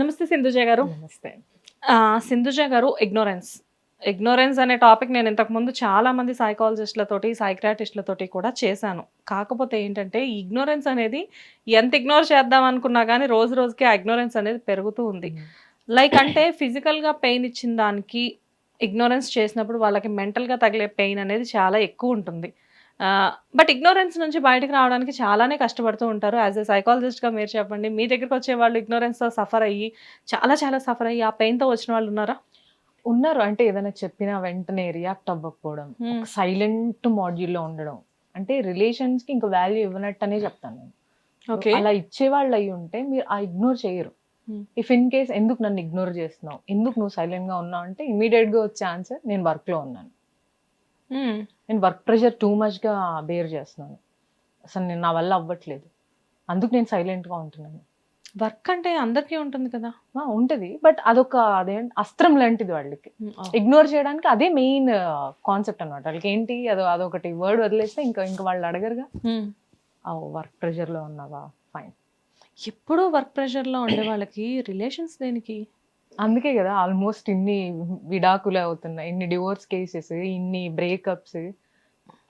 నమస్తే సింధుజ గారు. నమస్తే. సింధుజ గారు ఇగ్నోరెన్స్ ఇగ్నోరెన్స్ అనే టాపిక్ నేను ఇంతకుముందు చాలా మంది సైకాలజిస్టులతోటి సైక్రాటిస్టులతోటి కూడా చేశాను. కాకపోతే ఏంటంటే ఇగ్నోరెన్స్ అనేది ఎంత ఇగ్నోర్ చేద్దాం అనుకున్నా కానీ రోజు రోజుకి ఆ ఇగ్నోరెన్స్ అనేది పెరుగుతూ ఉంది. లైక్ అంటే ఫిజికల్గా పెయిన్ ఇచ్చిన దానికి ఇగ్నోరెన్స్ చేసినప్పుడు వాళ్ళకి మెంటల్గా తగిలే పెయిన్ అనేది చాలా ఎక్కువ ఉంటుంది. బట్ ఇగ్నోరెన్స్ నుంచి బయటకు రావడానికి చాలానే కష్టపడుతూ ఉంటారు. యాజ్ ఎ సైకాలజిస్ట్గా మీరు చెప్పండి మీ దగ్గరికి వచ్చే వాళ్ళు ఇగ్నోరెన్స్తో సఫర్ అయ్యి చాలా చాలా సఫర్ అయ్యి ఆ పెయిన్తో వచ్చిన వాళ్ళు ఉన్నారా? ఉన్నారు. అంటే ఏదైనా చెప్పినా వెంటనే రియాక్ట్ అవ్వకపోవడం సైలెంట్ మాడ్యూల్లో ఉండడం. అంటే రిలేషన్స్కి ఇంకా వాల్యూ ఇవ్వనట్టనే చెప్తాను నేను. ఓకే అలా ఇచ్చేవాళ్ళు అయి ఉంటే మీరు ఆ ఇగ్నోర్ చేయరు. Hmm. ఇఫ్ ఇన్ కేస్ ఎందుకు నన్ను ఇగ్నోర్ చేస్తున్నావు? ఎందుకు నువ్వు సైలెంట్గా ఉన్నావు? అంటే ఇమీడియట్గా వచ్చే ఆన్సర్ నేను వర్క్లో ఉన్నాను. నేను వర్క్ ప్రెషర్ టూ మచ్గా బేర్ చేస్తున్నాను. అసలు నేను నా వల్ల అవ్వట్లేదు. అందుకు నేను సైలెంట్గా ఉంటున్నాను. వర్క్ అంటే అందరికీ ఉంటుంది కదా? ఉంటది. బట్ అదొక అదే అస్త్రం లాంటిది వాళ్ళకి. ఇగ్నోర్ చేయడానికి అదే మెయిన్ కాన్సెప్ట్ అన్నమాట. వాళ్ళకి ఏంటి? అదో అదొకటి వర్డ్ వదిలేస్తే ఇంకా ఇంకా వాళ్ళు అడగరుగా. వర్క్ ప్రెషర్లో ఉన్నావా? ఫైన్ ఎప్పుడూ వర్క్ ప్రెషర్లో ఉండే వాళ్ళకి రిలేషన్స్ దేనికి? అందుకే కదా ఆల్మోస్ట్ ఇన్ని విడాకులు అవుతున్నాయి ఇన్ని డివోర్స్ కేసెస్ ఇన్ని బ్రేకప్స్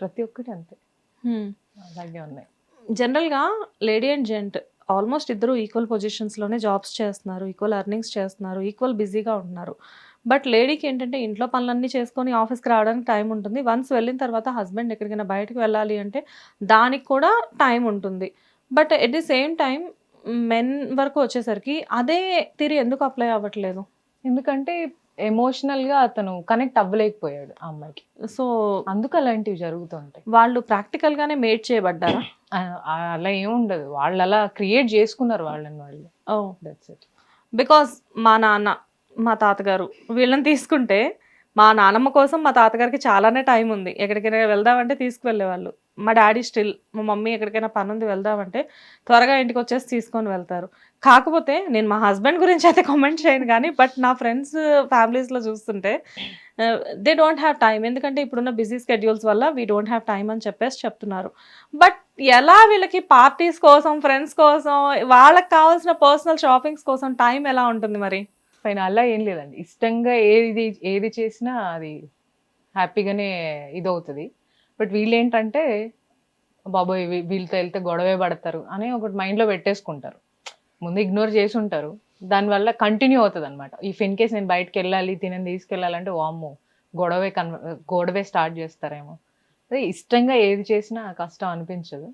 ప్రతి ఒక్కటి అంతే. అలాగే ఉన్నాయి. జనరల్గా లేడీ అండ్ జెంట్ ఆల్మోస్ట్ ఇద్దరు ఈక్వల్ పొజిషన్స్లోనే జాబ్స్ చేస్తున్నారు ఈక్వల్ ఎర్నింగ్స్ చేస్తున్నారు ఈక్వల్ బిజీగా ఉంటున్నారు. బట్ లేడీకి ఏంటంటే ఇంట్లో పనులన్నీ చేసుకొని ఆఫీస్కి రావడానికి టైం ఉంటుంది. వన్స్ వెళ్ళిన తర్వాత హస్బెండ్ ఎక్కడికైనా బయటకు వెళ్ళాలి అంటే దానికి కూడా టైం ఉంటుంది. But at the same time men వరకు వచ్చేసరికి అదే తీరి ఎందుకు అప్లై అవ్వట్లేదు? ఎందుకంటే ఎమోషనల్గా అతను కనెక్ట్ అవ్వలేకపోయాడు ఆ అమ్మాయికి. సో అందుకు అలాంటివి జరుగుతుంటాయి. వాళ్ళు ప్రాక్టికల్గానే మేడ్ చేయబడ్డారా? అలా ఏం ఉండదు. వాళ్ళు అలా క్రియేట్ చేసుకున్నారు వాళ్ళని వాళ్ళు. ఓ. దట్స్ ఇట్ బికాస్ మా నాన్న మా తాతగారు వీళ్ళని తీసుకుంటే మా నాన్నమ్మ కోసం మా తాతగారికి చాలానే టైం ఉంది. ఎక్కడికైనా వెళ్దామంటే తీసుకువెళ్ళేవాళ్ళు. మా డాడీ స్టిల్ మా మమ్మీ ఎక్కడికైనా పని ఉంది వెళ్దామంటే త్వరగా ఇంటికి వచ్చేసి తీసుకొని వెళ్తారు. కాకపోతే నేను మా హస్బెండ్ గురించి అయితే కామెంట్ చేయను కానీ బట్ నా ఫ్రెండ్స్ ఫ్యామిలీస్లో చూస్తుంటే దే డోంట్ హ్యావ్ టైం ఎందుకంటే ఇప్పుడున్న బిజీ స్కెడ్యూల్స్ వల్ల వీ డోంట్ హ్యావ్ టైం అని చెప్పేసి చెప్తున్నారు. బట్ ఎలా వీళ్ళకి పార్టీస్ కోసం ఫ్రెండ్స్ కోసం వాళ్ళకి కావాల్సిన పర్సనల్ షాపింగ్స్ కోసం టైం ఎలా ఉంటుంది మరి? పైన అలా ఏం లేదండి. ఇష్టంగా ఏది ఏది చేసినా అది హ్యాపీగానే ఇది అవుతుంది బట్ వీళ్ళు ఏంటంటే బాబోయ్ వీళ్ళతో వెళ్తే గొడవే పడతారు అని ఒకటి మైండ్లో పెట్టేసుకుంటారు. ముందు ఇగ్నోర్ చేసి ఉంటారు దానివల్ల కంటిన్యూ అవుతుంది అనమాట ఇఫ్ ఇన్ కేస్ నేను బయటకు వెళ్ళాలి తినని తీసుకెళ్ళాలంటే వామ్ము గొడవే కన్ గొడవే స్టార్ట్ చేస్తారేమో. అదే ఇష్టంగా ఏది చేసినా కష్టం అనిపించదు.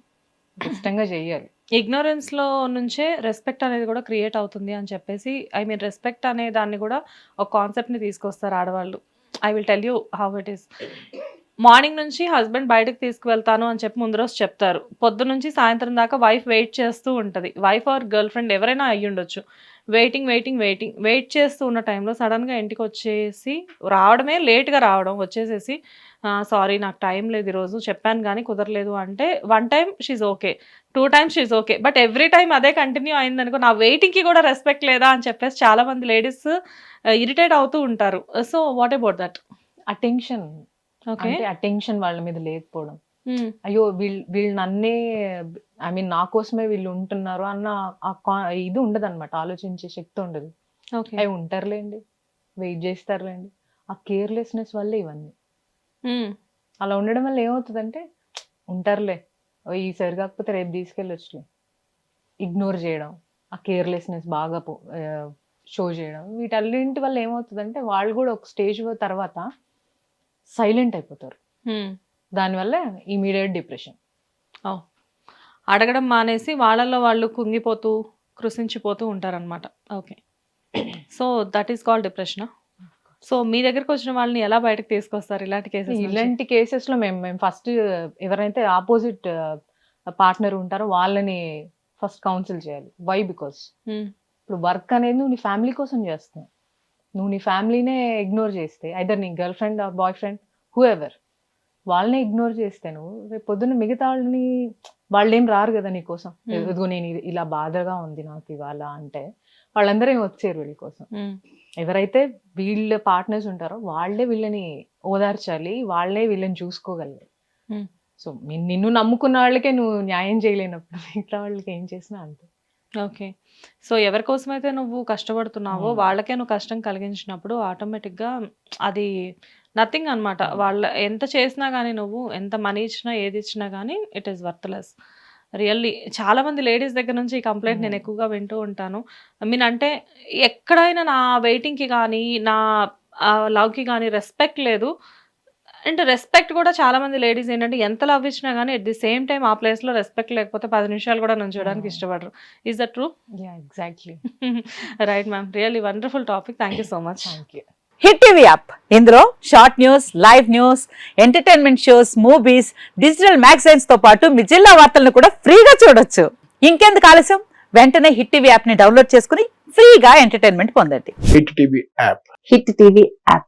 ఇష్టంగా చేయాలి ఇగ్నోరెన్స్లో నుంచే రెస్పెక్ట్ అనేది కూడా క్రియేట్ అవుతుంది అని చెప్పేసి ఐ మీన్ రెస్పెక్ట్ అనే దాన్ని కూడా ఒక కాన్సెప్ట్ని తీసుకొస్తారు ఆడవాళ్ళు. I will tell you how it is morning నుంచి హస్బెండ్ బయటకు తీసుకువెళ్తాను అని చెప్పి ముందు రోజు చెప్తారు. పొద్దు నుంచి సాయంత్రం దాకా వైఫ్ వెయిట్ చేస్తూ ఉంటుంది. వైఫ్ ఆర్ గర్ల్ ఫ్రెండ్ ఎవరైనా అయ్యి ఉండొచ్చు. వెయిటింగ్ వెయిటింగ్ వెయిటింగ్ వెయిట్ చేస్తూ ఉన్న టైంలో సడన్గా ఇంటికి వచ్చేసి రావడమే లేట్గా రావడం వచ్చేసేసి సారీ నాకు టైం లేదు ఈరోజు చెప్పాను కానీ కుదరలేదు అంటే one time she's okay two times she's okay but every time అదే కంటిన్యూ అయింది అనుకో నా వెయిటింగ్కి కూడా రెస్పెక్ట్ లేదా అని చెప్పేసి చాలామంది లేడీస్ ఇరిటేట్ అవుతూ ఉంటారు. So what about that attention అంటే అటెన్షన్ వాళ్ళ మీద లేకపోవడం. అయ్యో వీళ్ళు వీళ్ళు నన్నే ఐ మీన్ నా కోసమే వీళ్ళు ఉంటున్నారు అన్న ఇది ఉండదు అనమాట ఆలోచించే శక్తి ఉండదు. ఓకే. అవి ఉంటారులేండి. వెయిట్ చేస్తారులేండి. ఆ కేర్లెస్నెస్ వల్లే ఇవన్నీ. అలా ఉండడం వల్ల ఏమవుతుందంటే ఉంటారులే. ఈసారి కాకపోతే రేపు తీసుకెళ్ళొచ్చులే. ఇగ్నోర్ చేయడం ఆ కేర్లెస్నెస్ బాగా షో చేయడం. వీటన్నింటి వల్ల ఏమవుతుందంటే వాళ్ళు కూడా ఒక స్టేజ్ తర్వాత సైలెంట్ అయిపోతారు. దానివల్ల ఇమీడియట్ డిప్రెషన్. అడగడం మానేసి వాళ్ళల్లో వాళ్ళు కుంగిపోతూ కృషించిపోతూ ఉంటారనమాట okay. So that is call depression so మీ దగ్గరకు వచ్చిన వాళ్ళని ఎలా బయటకు తీసుకొస్తారు ఇలాంటి కేసెస్ ఇలాంటి కేసెస్లో మేము మేము ఫస్ట్ ఎవరైతే ఆపోజిట్ పార్ట్నర్ ఉంటారో వాళ్ళని ఫస్ట్ కౌన్సిల్ చేయాలి. వై బికాస్ ఇప్పుడు వర్క్ అనేది నువ్వు నీ ఫ్యామిలీ కోసం చేస్తున్నావు. నువ్వు నీ ఫ్యామిలీనే ఇగ్నోర్ చేస్తే ఐదర్ నీ girl friend or boy friend whoever వాళ్ళనే ఇగ్నోర్ చేస్తే నువ్వు రేపు పొద్దున్న మిగతా వాళ్ళని వాళ్ళేం రారు కదా నీ కోసం. Hmm. ఇదిగో నేను ఇలా బాధగా ఉంది నాకు ఇవాళ అంటే వాళ్ళందరూ వచ్చారు వీళ్ళ కోసం. ఎవరైతే వీళ్ళ పార్ట్నర్స్ ఉంటారో వాళ్ళే వీళ్ళని ఓదార్చాలి వాళ్ళే వీళ్ళని చూసుకోగలరు. సో నిన్ను నమ్ముకున్న వాళ్ళకే నువ్వు న్యాయం చేయలేనప్పుడు మిగతా వాళ్ళకి ఏం చేసినా అంతే. ఓకే. సో ఎవరి కోసమైతే నువ్వు కష్టపడుతున్నావో. వాళ్ళకే నువ్వు కష్టం కలిగించినప్పుడు ఆటోమేటిక్గా అది నథింగ్ అన్నమాట. వాళ్ళ ఎంత చేసినా కానీ నువ్వు ఎంత మనీ ఇచ్చినా ఏది ఇచ్చినా కానీ ఇట్ ఈస్ వర్త్లెస్ రియల్లీ చాలా మంది లేడీస్ దగ్గర నుంచి ఈ కంప్లైంట్ నేను. ఎక్కువగా వింటూ ఉంటాను. ఐ మీన్ అంటే ఎక్కడైనా నా వెయిటింగ్కి కానీ నా లవ్కి కానీ రెస్పెక్ట్ లేదు. అండ్ రెస్పెక్ట్ కూడా చాలా మంది లేడీస్ ఏంటంటే ఎంత లవ్ ఇచ్చినా కానీ ఎట్ ది సేమ్ టైం ఆ ప్లేస్లో రెస్పెక్ట్ లేకపోతే పది నిమిషాలు కూడా నుంచోడానికి Hmm. ఇష్టపడరు. Is that true yeah exactly right ma'am really wonderful topic thank you so much thank you Hit TV app ఇందులో short news live news entertainment shows movies digital మ్యాగజైన్స్తో పాటు మీ జిల్లా వార్తలను కూడా ఫ్రీగా చూడొచ్చు. ఇంకెందుకు ఆలస్యం? వెంటనే హిట్ టీవీ యాప్ని డౌన్లోడ్ చేసుకుని ఫ్రీగా ఎంటర్టైన్మెంట్ పొందండి. Hit TV app hit TV app